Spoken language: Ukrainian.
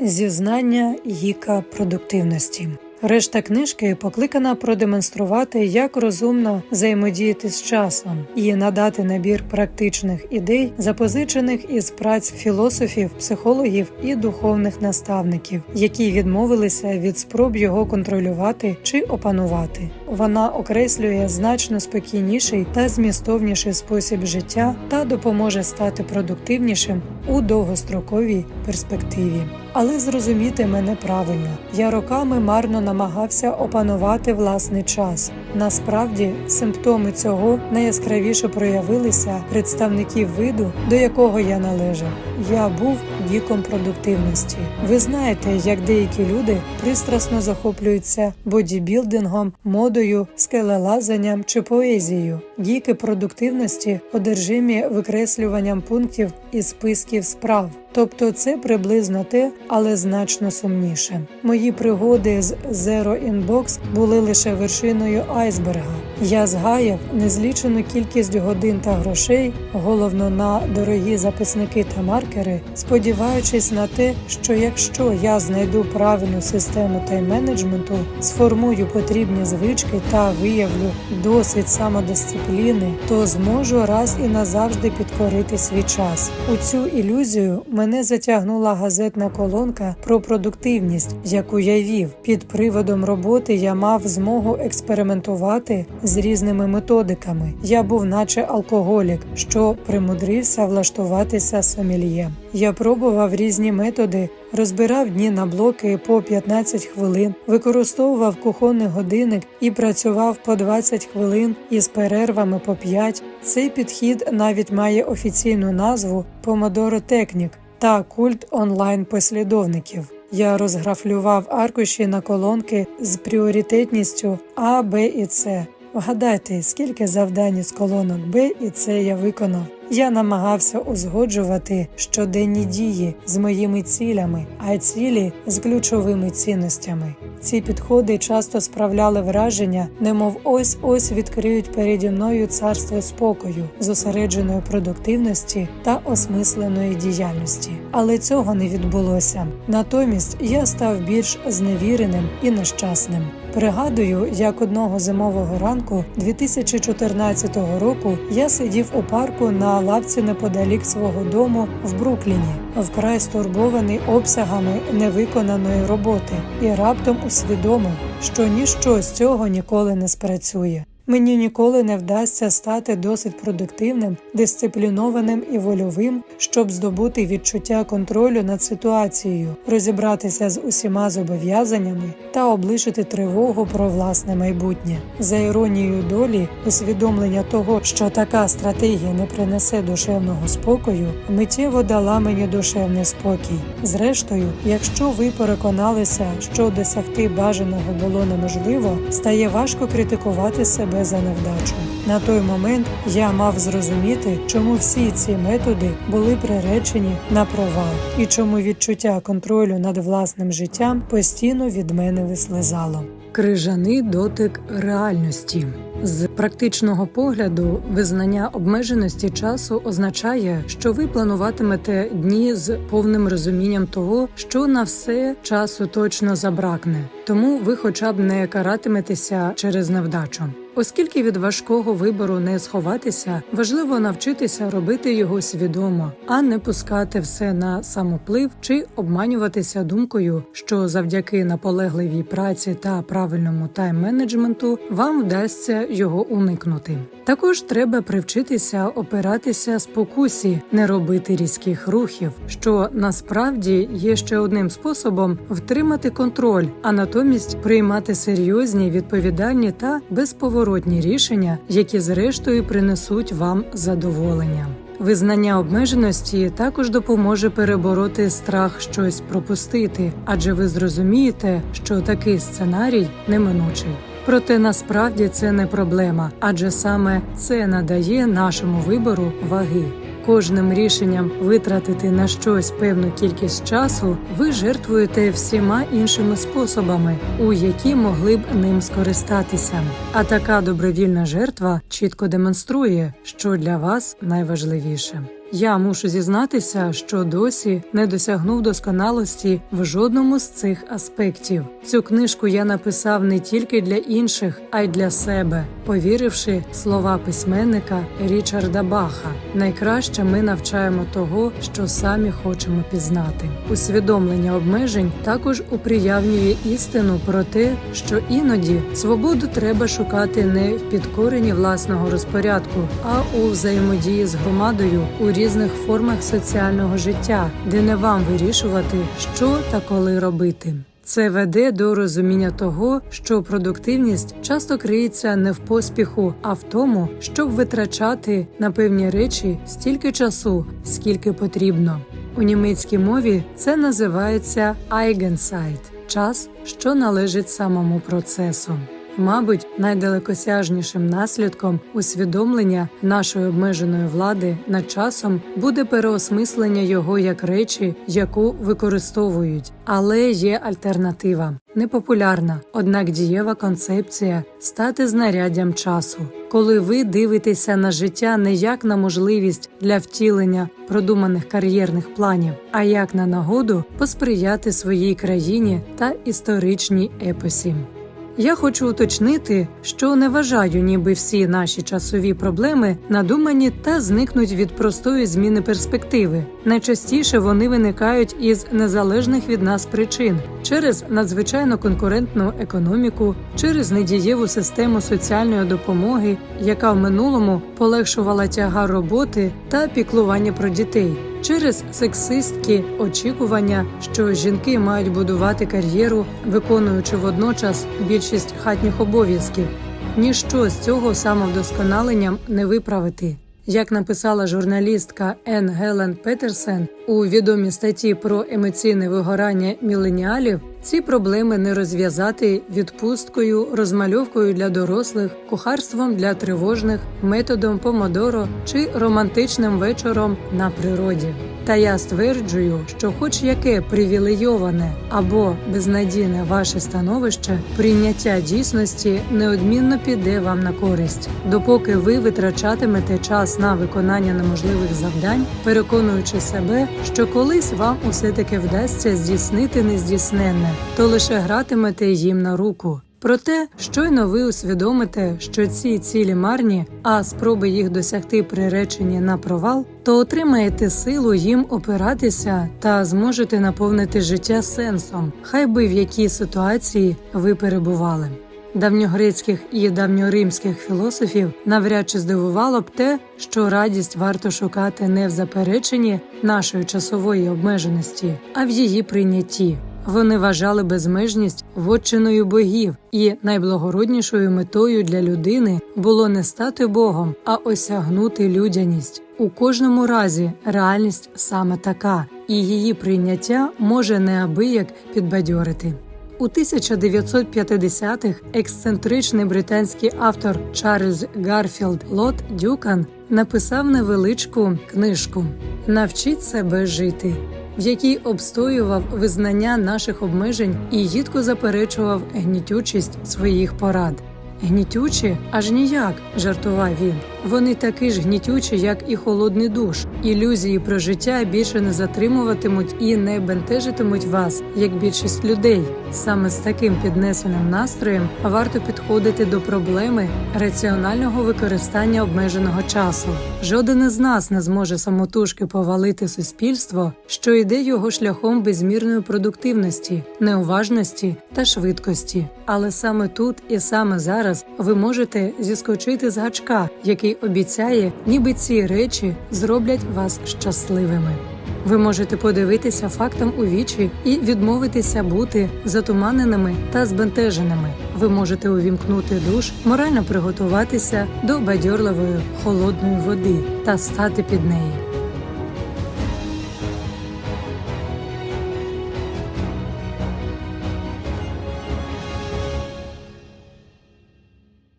Зізнання гіка продуктивності. Решта книжки покликана продемонструвати, як розумно взаємодіяти з часом і надати набір практичних ідей, запозичених із праць філософів, психологів і духовних наставників, які відмовилися від спроб його контролювати чи опанувати. Вона окреслює значно спокійніший та змістовніший спосіб життя та допоможе стати продуктивнішим у довгостроковій перспективі. Але зрозуміти мене правильно, я роками марно намагався опанувати власний час. Насправді, симптоми цього найяскравіше проявилися представників виду, до якого я належав. Я був віком продуктивності. Ви знаєте, як деякі люди пристрасно захоплюються бодібілдингом, модою, скелелазанням чи поезією. Гіки продуктивності одержимі викреслюванням пунктів із списків справ. Тобто це приблизно те, але значно сумніше. Мої пригоди з Zero Inbox були лише вершиною айсберга. Я згаяв незлічену кількість годин та грошей, головно на дорогі записники та маркери, сподіваючись на те, що якщо я знайду правильну систему тайм-менеджменту, сформую потрібні звички та виявлю досвід самодисципліни, то зможу раз і назавжди підкорити свій час. У цю ілюзію мене затягнула газетна колонка про продуктивність, яку я вів. Під приводом роботи я мав змогу експериментувати з різними методиками. Я був, наче алкоголік, що примудрився влаштуватися сомельє. Я пробував різні методи, розбирав дні на блоки по 15 хвилин, використовував кухонний годинник і працював по 20 хвилин із перервами по 5. Цей підхід навіть має офіційну назву Pomodoro Technique та культ онлайн послідовників. Я розграфлював аркуші на колонки з пріоритетністю А, Б і С. Вгадайте, скільки завдань з колонок Б і С я виконав. Я намагався узгоджувати щоденні дії з моїми цілями, а цілі з ключовими цінностями. Ці підходи часто справляли враження, немов ось ось відкриють переді мною царство спокою, зосередженої продуктивності та осмисленої діяльності. Але цього не відбулося. Натомість я став більш зневіреним і нещасним. Пригадую, як одного зимового ранку 2014 року я сидів у парку на лавці неподалік свого дому в Брукліні, вкрай стурбований обсягами невиконаної роботи, і раптом усвідомив, що ніщо з цього ніколи не спрацює. Мені ніколи не вдасться стати досить продуктивним, дисциплінованим і вольовим, щоб здобути відчуття контролю над ситуацією, розібратися з усіма зобов'язаннями та облишити тривогу про власне майбутнє. За іронією долі, усвідомлення того, що така стратегія не принесе душевного спокою, миттєво дала мені душевний спокій. Зрештою, якщо ви переконалися, що досягти бажаного було неможливо, стає важко критикувати себе себе за невдачу. На той момент я мав зрозуміти, чому всі ці методи були приречені на провал, і чому відчуття контролю над власним життям постійно від мене вислизало. Крижаний дотик реальності. З практичного погляду визнання обмеженості часу означає, що ви плануватимете дні з повним розумінням того, що на все часу точно забракне, тому ви, хоча б не каратиметеся через невдачу. Оскільки від важкого вибору не сховатися, важливо навчитися робити його свідомо, а не пускати все на самоплив чи обманюватися думкою, що завдяки наполегливій праці та правильному тайм-менеджменту вам вдасться його уникнути. Також треба привчитися опиратися спокусі, не робити різких рухів, що насправді є ще одним способом втримати контроль, а натомість приймати серйозні, відповідальні та безповоротні рішення, які зрештою принесуть вам задоволення. Визнання обмеженості також допоможе перебороти страх щось пропустити, адже ви зрозумієте, що такий сценарій неминучий. Проте насправді це не проблема, адже саме це надає нашому вибору ваги. Кожним рішенням витратити на щось певну кількість часу ви жертвуєте всіма іншими способами, у які могли б ним скористатися. А така добровільна жертва чітко демонструє, що для вас найважливіше. Я мушу зізнатися, що досі не досягнув досконалості в жодному з цих аспектів. Цю книжку я написав не тільки для інших, а й для себе, повіривши слова письменника Річарда Баха. Найкраще ми навчаємо того, що самі хочемо пізнати. Усвідомлення обмежень також уприявнює істину про те, що іноді свободу треба шукати не в підкоренні власного розпорядку, а у взаємодії з громадою у різних формах соціального життя, де не вам вирішувати, що та коли робити. Це веде до розуміння того, що продуктивність часто криється не в поспіху, а в тому, щоб витрачати на певні речі стільки часу, скільки потрібно. У німецькій мові це називається Eigenzeit – час, що належить самому процесу. Мабуть, найдалекосяжнішим наслідком усвідомлення нашої обмеженої влади над часом буде переосмислення його як речі, яку використовують, але є альтернатива. Непопулярна, однак дієва концепція стати знаряддям часу. Коли ви дивитеся на життя не як на можливість для втілення продуманих кар'єрних планів, а як на нагоду посприяти своїй країні та історичній епосі. Я хочу уточнити, що не вважаю, ніби всі наші часові проблеми надумані та зникнуть від простої зміни перспективи. Найчастіше вони виникають із незалежних від нас причин через надзвичайно конкурентну економіку, через недієву систему соціальної допомоги, яка в минулому полегшувала тягар роботи та піклування про дітей через сексистські очікування, що жінки мають будувати кар'єру, виконуючи водночас більшість хатніх обов'язків. Ніщо з цього самовдосконаленням не виправити. Як написала журналістка Ен Гелен Петерсен у відомій статті про емоційне вигорання міленіалів, ці проблеми не розв'язати відпусткою, розмальовкою для дорослих, кухарством для тривожних, методом помодоро чи романтичним вечором на природі. Та я стверджую, що, хоч яке привілейоване або безнадійне ваше становище, прийняття дійсності неодмінно піде вам на користь, допоки ви витрачатимете час на виконання неможливих завдань, переконуючи себе, що колись вам усе таки вдасться здійснити нездійсненне, то лише гратимете їм на руку. Проте, щойно ви усвідомите, що ці цілі марні, а спроби їх досягти приречені на провал, то отримаєте силу їм опиратися та зможете наповнити життя сенсом, хай би в якій ситуації ви перебували. Давньогрецьких і давньоримських філософів навряд чи здивувало б те, що радість варто шукати не в запереченні нашої часової обмеженості, а в її прийнятті. Вони вважали безмежність вотчиною богів, і найблагороднішою метою для людини було не стати Богом, а осягнути людяність. У кожному разі реальність саме така, і її прийняття може неабияк підбадьорити. У 1950-х ексцентричний британський автор Чарльз Гарфілд Лот Дюкан написав невеличку книжку Навчіть себе жити, в якій обстоював визнання наших обмежень і гідко заперечував гнітючість своїх порад. Гнітючі аж ніяк, жартував він. Вони такі ж гнітючі, як і холодний душ. Ілюзії про життя більше не затримуватимуть і не бентежитимуть вас, як більшість людей. Саме з таким піднесеним настроєм варто підходити до проблеми раціонального використання обмеженого часу. Жоден із нас не зможе самотужки повалити суспільство, що йде його шляхом безмірної продуктивності, неуважності та швидкості. Але саме тут і саме зараз ви можете зіскочити з гачка, обіцяє, ніби ці речі зроблять вас щасливими. Ви можете подивитися фактам у вічі і відмовитися бути затуманеними та збентеженими. Ви можете увімкнути душ, морально приготуватися до бадьорливої холодної води та стати під неї.